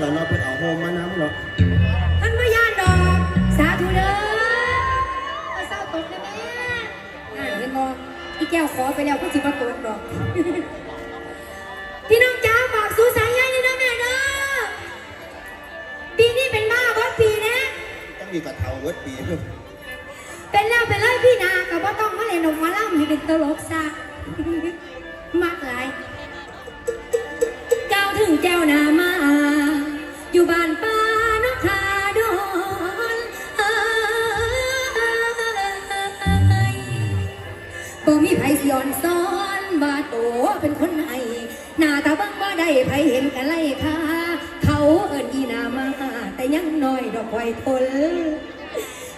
เหรอเราะเพิ่นเอาโฮมมาน้ำหรอะท่านพ่ย่านดอก สาธุเด้อเาเศร้าตกได้ไหมนั่นเห็นบ่อีแก้วขอไปแล้วก็จิบมาตกดอก พี่น้องจ้าฝากสู้สายใยด้วยนะแม่เด้อปีนี้เป็นบ้าวัดปีนะต้องมีกระเทาเวัดปีเพิ่นเป็นแล้วเป็นเลยพี่นาก็บ่ต้องมาเล่นดอกมาเล่าให้เป็นตลกซะมากหลายก้าวถึงแก้วนะำ อยู่บ้านป้านักทาดอนเอ้ยบ่มีไผสิย้อนซ้อนว่าโตเป็นคนไหนหน้าตาบังบ่ได้ไผเห็นกะไล่ค่ะ เขาเอิ้นอีนามาแต่ยังน้อยดอกไว้ทน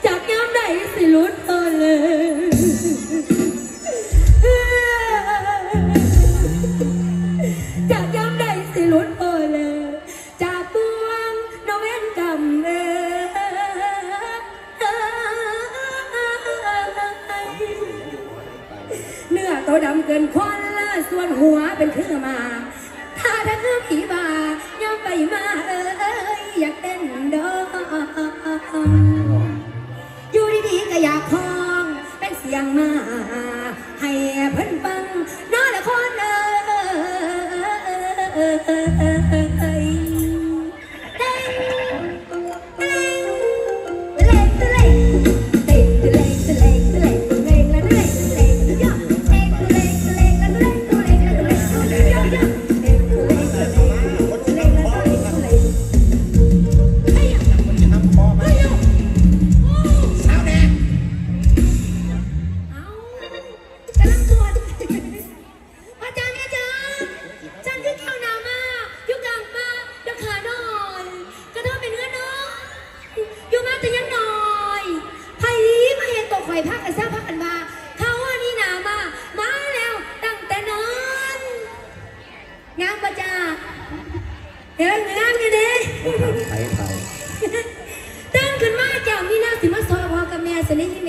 จากยามได้สิลุดเออเลยจากยามได้สิลุด มาเอ้ยอยากเต้นดองอยู่ดีๆก็อยากคองเป็นเสียงมา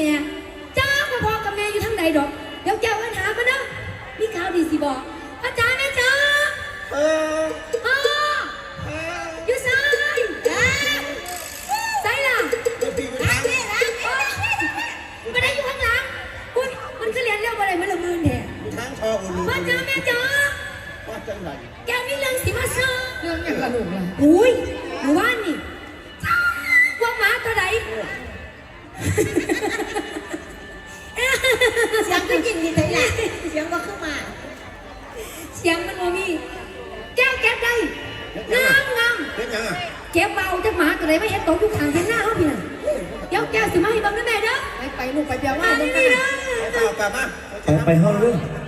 ม่สินี่แม่จ้าพ่อพ่อกับแม่อยู่ทางใดดอก เดี๋ยวเจ้าปัญหากันเนาะมีข่าวดีสิบอกอาจารย์แม่จ้าเออพ่ออยู่ซ้ายจ้าซ้ายล่ะพี่ล้างเลยล้างไม่ได้อยู่ข้างหลังอุ้ยมันก็เรียนเร็วอะไรมันละมือเนี่ยทางทออุลูพ่อจ้าแม่จ้าว่าจังไรแกมีเรื่องสิมาซื้อเรื่องอย่างกระดูกเลยอุ้ยหมู่บ้านนี่ว่าหมาตัวไหน เสียงก็ยินดีใจแหละเสียงก็ขึ้นมา เสียงมันบ่มีแก้วแก็บได้งามงามเป็นยังอะเก็บเบาจะหมาตัวไหนไม่เห็นตกอยู่ข้างเห็นหน้าเขาพี่น่ะเดี๋ยวแก้วสิมาให้เบังนะแม่เด้อไปไปลูกไปเปียวว่ามาลูนี่กนี่กันเด้อไปเปล่ากลับมาไปไปห้องเรื่องไ